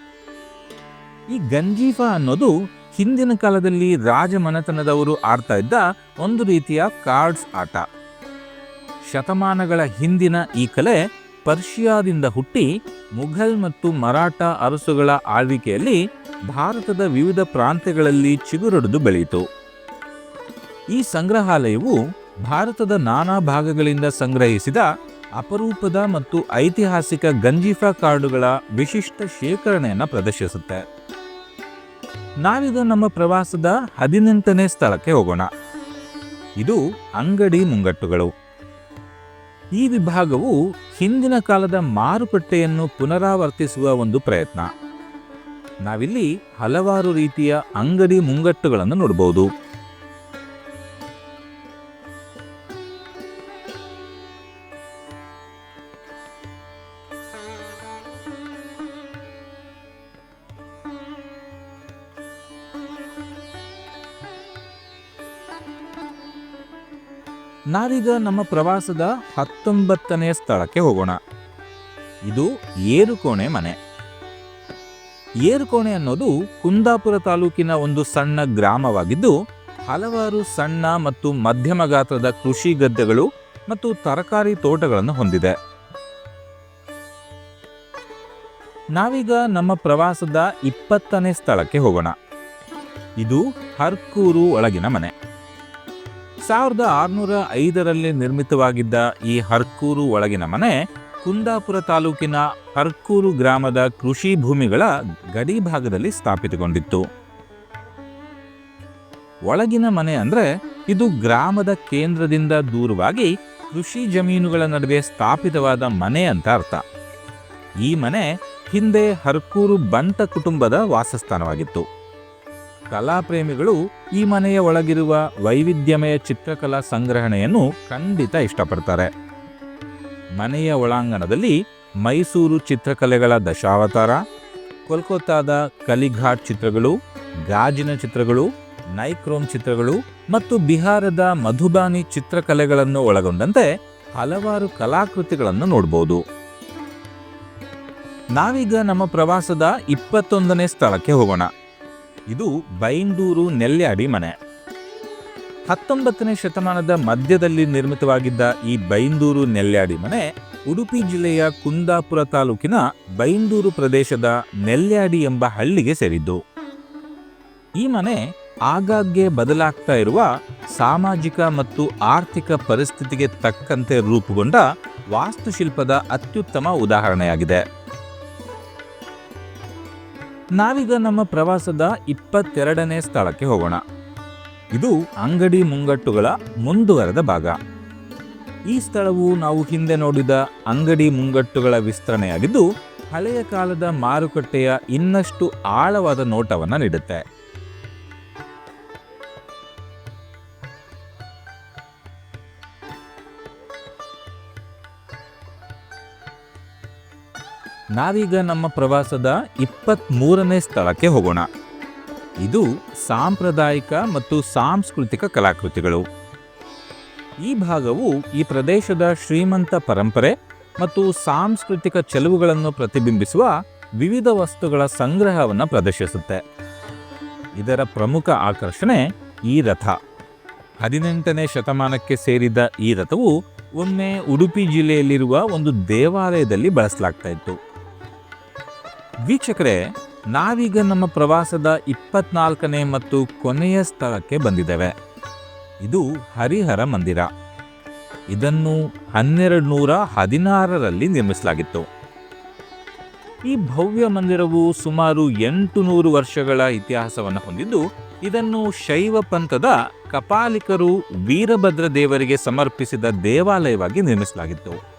ಈ ಗಂಜೀಫಾ ಅನ್ನೋದು ಹಿಂದಿನ ಕಾಲದಲ್ಲಿ ರಾಜಮನೆತನದವರು ಆಡ್ತಾ ಇದ್ದ ಒಂದು ರೀತಿಯ ಕಾರ್ಡ್ಸ್ ಆಟ. ಶತಮಾನಗಳ ಹಿಂದಿನ ಈ ಕಲೆ ಪರ್ಷಿಯಾದಿಂದ ಹುಟ್ಟಿ ಮುಘಲ್ ಮತ್ತು ಮರಾಠ ಅರಸುಗಳ ಆಳ್ವಿಕೆಯಲ್ಲಿ ಭಾರತದ ವಿವಿಧ ಪ್ರಾಂತ್ಯಗಳಲ್ಲಿ ಚಿಗುರೊಡೆದು ಬೆಳೆಯಿತು. ಈ ಸಂಗ್ರಹಾಲಯವು ಭಾರತದ ನಾನಾ ಭಾಗಗಳಿಂದ ಸಂಗ್ರಹಿಸಿದ ಅಪರೂಪದ ಮತ್ತು ಐತಿಹಾಸಿಕ ಗಂಜಿಫಾ ಕಾರ್ಡುಗಳ ವಿಶಿಷ್ಟ ಶೇಖರಣೆಯನ್ನು ಪ್ರದರ್ಶಿಸುತ್ತೆ. ನಾವಿದ ನಮ್ಮ ಪ್ರವಾಸದ ಹದಿನೆಂಟನೇ ಸ್ಥಳಕ್ಕೆ ಹೋಗೋಣ. ಇದು ಅಂಗಡಿ ಮುಂಗಟ್ಟುಗಳು. ಈ ವಿಭಾಗವು ಹಿಂದಿನ ಕಾಲದ ಮಾರುಕಟ್ಟೆಯನ್ನು ಪುನರಾವರ್ತಿಸುವ ಒಂದು ಪ್ರಯತ್ನ. ನಾವಿಲ್ಲಿ ಹಲವಾರು ರೀತಿಯ ಅಂಗಡಿ ಮುಂಗಟ್ಟುಗಳನ್ನು ನೋಡಬಹುದು ನಾವೀಗ ನಮ್ಮ ಪ್ರವಾಸದ ಹತ್ತೊಂಬತ್ತನೆಯ ಸ್ಥಳಕ್ಕೆ ಹೋಗೋಣ. ಇದು ಏರುಕೋಣೆ ಮನೆ. ಏರುಕೋಣೆ ಅನ್ನೋದು ಕುಂದಾಪುರ ತಾಲೂಕಿನ ಒಂದು ಸಣ್ಣ ಗ್ರಾಮವಾಗಿದ್ದು, ಹಲವಾರು ಸಣ್ಣ ಮತ್ತು ಮಧ್ಯಮ ಗಾತ್ರದ ಕೃಷಿ ಗದ್ದೆಗಳು ಮತ್ತು ತರಕಾರಿ ತೋಟಗಳನ್ನು ಹೊಂದಿದೆ. ನಾವೀಗ ನಮ್ಮ ಪ್ರವಾಸದ ಇಪ್ಪತ್ತನೇ ಸ್ಥಳಕ್ಕೆ ಹೋಗೋಣ. ಇದು ಹರ್ಕೂರು ಒಳಗಿನ ಮನೆ. ಸಾವಿರದ ಆರುನೂರ ಐದರಲ್ಲಿ ನಿರ್ಮಿತವಾಗಿದ್ದ ಈ ಹರ್ಕೂರು ಒಳಗಿನ ಮನೆ, ಕುಂದಾಪುರ ತಾಲೂಕಿನ ಹರ್ಕೂರು ಗ್ರಾಮದ ಕೃಷಿ ಭೂಮಿಗಳ ಗಡಿ ಭಾಗದಲ್ಲಿ ಸ್ಥಾಪಿತಗೊಂಡಿತ್ತು. ಒಳಗಿನ ಮನೆ ಅಂದ್ರೆ ಇದು ಗ್ರಾಮದ ಕೇಂದ್ರದಿಂದ ದೂರವಾಗಿ ಕೃಷಿ ಜಮೀನುಗಳ ನಡುವೆ ಸ್ಥಾಪಿತವಾದ ಮನೆ ಅಂತ ಅರ್ಥ. ಈ ಮನೆ ಹಿಂದೆ ಹರ್ಕೂರು ಬಂಟ ಕುಟುಂಬದ ವಾಸಸ್ಥಾನವಾಗಿತ್ತು. ಕಲಾಪ್ರೇಮಿಗಳು ಈ ಮನೆಯ ಒಳಗಿರುವ ವೈವಿಧ್ಯಮಯ ಚಿತ್ರಕಲಾ ಸಂಗ್ರಹಣೆಯನ್ನು ಖಂಡಿತ ಇಷ್ಟಪಡ್ತಾರೆ. ಮನೆಯ ಒಳಾಂಗಣದಲ್ಲಿ ಮೈಸೂರು ಚಿತ್ರಕಲೆಗಳ ದಶಾವತಾರ, ಕೋಲ್ಕತ್ತಾದ ಕಲಿಘಾಟ್ ಚಿತ್ರಗಳು, ಗಾಜಿನ ಚಿತ್ರಗಳು, ನೈಕ್ರೋಮ್ ಚಿತ್ರಗಳು ಮತ್ತು ಬಿಹಾರದ ಮಧುಬಾನಿ ಚಿತ್ರಕಲೆಗಳನ್ನು ಒಳಗೊಂಡಂತೆ ಹಲವಾರು ಕಲಾಕೃತಿಗಳನ್ನು ನೋಡಬಹುದು ನಾವೀಗ ನಮ್ಮ ಪ್ರವಾಸದ ಇಪ್ಪತ್ತೊಂದನೇ ಸ್ಥಳಕ್ಕೆ ಹೋಗೋಣ. ಇದು ಬೈಂದೂರು ನೆಲ್ಯಾಡಿ ಮನೆ ಹತ್ತೊಂಬತ್ತನೇ ಶತಮಾನದ ಮಧ್ಯದಲ್ಲಿ ನಿರ್ಮಿತವಾಗಿದ್ದ ಈ ಬೈಂದೂರು ನೆಲ್ಯಾಡಿ ಮನೆ ಉಡುಪಿ ಜಿಲ್ಲೆಯ ಕುಂದಾಪುರ ತಾಲೂಕಿನ ಬೈಂದೂರು ಪ್ರದೇಶದ ನೆಲ್ಯಾಡಿ ಎಂಬ ಹಳ್ಳಿಗೆ ಸೇರಿದ್ದು. ಈ ಮನೆ ಆಗಾಗ್ಗೆ ಬದಲಾಗ್ತಾ ಇರುವ ಸಾಮಾಜಿಕ ಮತ್ತು ಆರ್ಥಿಕ ಪರಿಸ್ಥಿತಿಗೆ ತಕ್ಕಂತೆ ರೂಪುಗೊಂಡ ವಾಸ್ತುಶಿಲ್ಪದ ಅತ್ಯುತ್ತಮ ಉದಾಹರಣೆಯಾಗಿದೆ. ನಾವೀಗ ನಮ್ಮ ಪ್ರವಾಸದ ಇಪ್ಪತ್ತೆರಡನೇ ಸ್ಥಳಕ್ಕೆ ಹೋಗೋಣ. ಇದು ಅಂಗಡಿ ಮುಂಗಟ್ಟುಗಳ ಮುಂದುವರೆದ ಭಾಗ. ಈ ಸ್ಥಳವು ನಾವು ಹಿಂದೆ ನೋಡಿದ ಅಂಗಡಿ ಮುಂಗಟ್ಟುಗಳ ವಿಸ್ತರಣೆಯಾಗಿದ್ದು, ಹಳೆಯ ಕಾಲದ ಮಾರುಕಟ್ಟೆಯ ಇನ್ನಷ್ಟು ಆಳವಾದ ನೋಟವನ್ನು ನೀಡುತ್ತೆ. ನಾವೀಗ ನಮ್ಮ ಪ್ರವಾಸದ ಇಪ್ಪತ್ತ್ ಮೂರನೇ ಸ್ಥಳಕ್ಕೆ ಹೋಗೋಣ. ಇದು ಸಾಂಪ್ರದಾಯಿಕ ಮತ್ತು ಸಾಂಸ್ಕೃತಿಕ ಕಲಾಕೃತಿಗಳು. ಈ ಭಾಗವು ಈ ಪ್ರದೇಶದ ಶ್ರೀಮಂತ ಪರಂಪರೆ ಮತ್ತು ಸಾಂಸ್ಕೃತಿಕ ಚೆಲುವುಗಳನ್ನು ಪ್ರತಿಬಿಂಬಿಸುವ ವಿವಿಧ ವಸ್ತುಗಳ ಸಂಗ್ರಹವನ್ನು ಪ್ರದರ್ಶಿಸುತ್ತೆ. ಇದರ ಪ್ರಮುಖ ಆಕರ್ಷಣೆ ಈ ರಥ. ಹದಿನೆಂಟನೇ ಶತಮಾನಕ್ಕೆ ಸೇರಿದ ಈ ರಥವು ಒಮ್ಮೆ ಉಡುಪಿ ಜಿಲ್ಲೆಯಲ್ಲಿರುವ ಒಂದು ದೇವಾಲಯದಲ್ಲಿ ಬಳಸಲಾಗ್ತಾ ಇತ್ತು. ವೀಕ್ಷಕರೇ, ನಾವೀಗ ನಮ್ಮ ಪ್ರವಾಸದ ಇಪ್ಪತ್ನಾಲ್ಕನೇ ಮತ್ತು ಕೊನೆಯ ಸ್ಥಳಕ್ಕೆ ಬಂದಿದ್ದೇವೆ. ಇದು ಹರಿಹರ ಮಂದಿರ. ಇದನ್ನು ಹನ್ನೆರಡು ನೂರ ಹದಿನಾರರಲ್ಲಿ ನಿರ್ಮಿಸಲಾಗಿತ್ತು. ಈ ಭವ್ಯ ಮಂದಿರವು ಸುಮಾರು ಎಂಟು ನೂರು ವರ್ಷಗಳ ಇತಿಹಾಸವನ್ನು ಹೊಂದಿದ್ದು, ಇದನ್ನು ಶೈವ ಪಂಥದ ಕಪಾಲಿಕರು ವೀರಭದ್ರ ದೇವರಿಗೆ ಸಮರ್ಪಿಸಿದ ದೇವಾಲಯವಾಗಿ ನಿರ್ಮಿಸಲಾಗಿತ್ತು.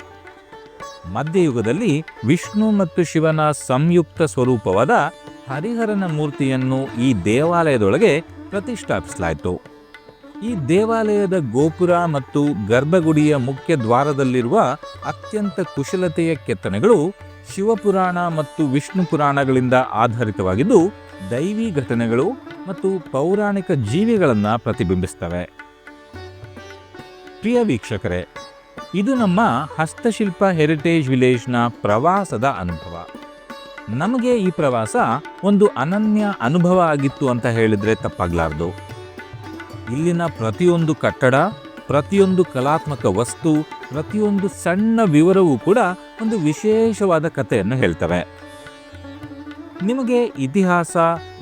ಮಧ್ಯಯುಗದಲ್ಲಿ ವಿಷ್ಣು ಮತ್ತು ಶಿವನ ಸಂಯುಕ್ತ ಸ್ವರೂಪವಾದ ಹರಿಹರನ ಮೂರ್ತಿಯನ್ನು ಈ ದೇವಾಲಯದೊಳಗೆ ಪ್ರತಿಷ್ಠಾಪಿಸಲಾಯಿತು. ಈ ದೇವಾಲಯದ ಗೋಪುರ ಮತ್ತು ಗರ್ಭಗುಡಿಯ ಮುಖ್ಯ ದ್ವಾರದಲ್ಲಿರುವ ಅತ್ಯಂತ ಕುಶಲತೆಯ ಕೆತ್ತನೆಗಳು ಶಿವಪುರಾಣ ಮತ್ತು ವಿಷ್ಣು ಪುರಾಣಗಳಿಂದ ಆಧಾರಿತವಾಗಿದ್ದು, ದೈವಿ ಘಟನೆಗಳು ಮತ್ತು ಪೌರಾಣಿಕ ಜೀವಿಗಳನ್ನು ಪ್ರತಿಬಿಂಬಿಸ್ತವೆ ಪ್ರಿಯ ವೀಕ್ಷಕರೇ ಇದು ನಮ್ಮ ಹಸ್ತಶಿಲ್ಪ ಹೆರಿಟೇಜ್ ವಿಲೇಜ್ನ ಪ್ರವಾಸದ ಅನುಭವ. ನಮಗೆ ಈ ಪ್ರವಾಸ ಒಂದು ಅನನ್ಯ ಅನುಭವ ಆಗಿತ್ತು ಅಂತ ಹೇಳಿದ್ರೆ ತಪ್ಪಾಗಲಾರ್ದು. ಇಲ್ಲಿನ ಪ್ರತಿಯೊಂದು ಕಟ್ಟಡ, ಪ್ರತಿಯೊಂದು ಕಲಾತ್ಮಕ ವಸ್ತು, ಪ್ರತಿಯೊಂದು ಸಣ್ಣ ವಿವರವೂ ಕೂಡ ಒಂದು ವಿಶೇಷವಾದ ಕಥೆಯನ್ನು ಹೇಳ್ತವೆ. ನಿಮಗೆ ಇತಿಹಾಸ,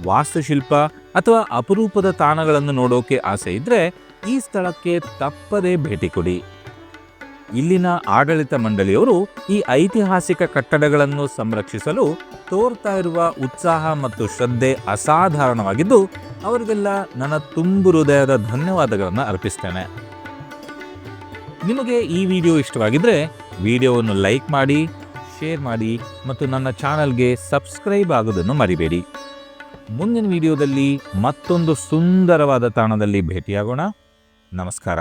ವಾಸ್ತುಶಿಲ್ಪ ಅಥವಾ ಅಪರೂಪದ ತಾಣಗಳನ್ನು ನೋಡೋಕೆ ಆಸೆ ಇದ್ರೆ ಈ ಸ್ಥಳಕ್ಕೆ ತಪ್ಪದೇ ಭೇಟಿ ಕೊಡಿ. ಇಲ್ಲಿನ ಆಡಳಿತ ಮಂಡಳಿಯವರು ಈ ಐತಿಹಾಸಿಕ ಕಟ್ಟಡಗಳನ್ನು ಸಂರಕ್ಷಿಸಲು ತೋರ್ತಾ ಇರುವ ಉತ್ಸಾಹ ಮತ್ತು ಶ್ರದ್ಧೆ ಅಸಾಧಾರಣವಾಗಿದ್ದು, ಅವರಿಗೆಲ್ಲ ನನ್ನ ತುಂಬು ಹೃದಯದ ಧನ್ಯವಾದಗಳನ್ನು ಅರ್ಪಿಸ್ತೇನೆ. ನಿಮಗೆ ಈ ವಿಡಿಯೋ ಇಷ್ಟವಾಗಿದ್ದರೆ ವಿಡಿಯೋವನ್ನು ಲೈಕ್ ಮಾಡಿ, ಶೇರ್ ಮಾಡಿ ಮತ್ತು ನನ್ನ ಚಾನಲ್ಗೆ ಸಬ್ಸ್ಕ್ರೈಬ್ ಆಗೋದನ್ನು ಮರಿಬೇಡಿ. ಮುಂದಿನ ವಿಡಿಯೋದಲ್ಲಿ ಮತ್ತೊಂದು ಸುಂದರವಾದ ತಾಣದಲ್ಲಿ ಭೇಟಿಯಾಗೋಣ. ನಮಸ್ಕಾರ.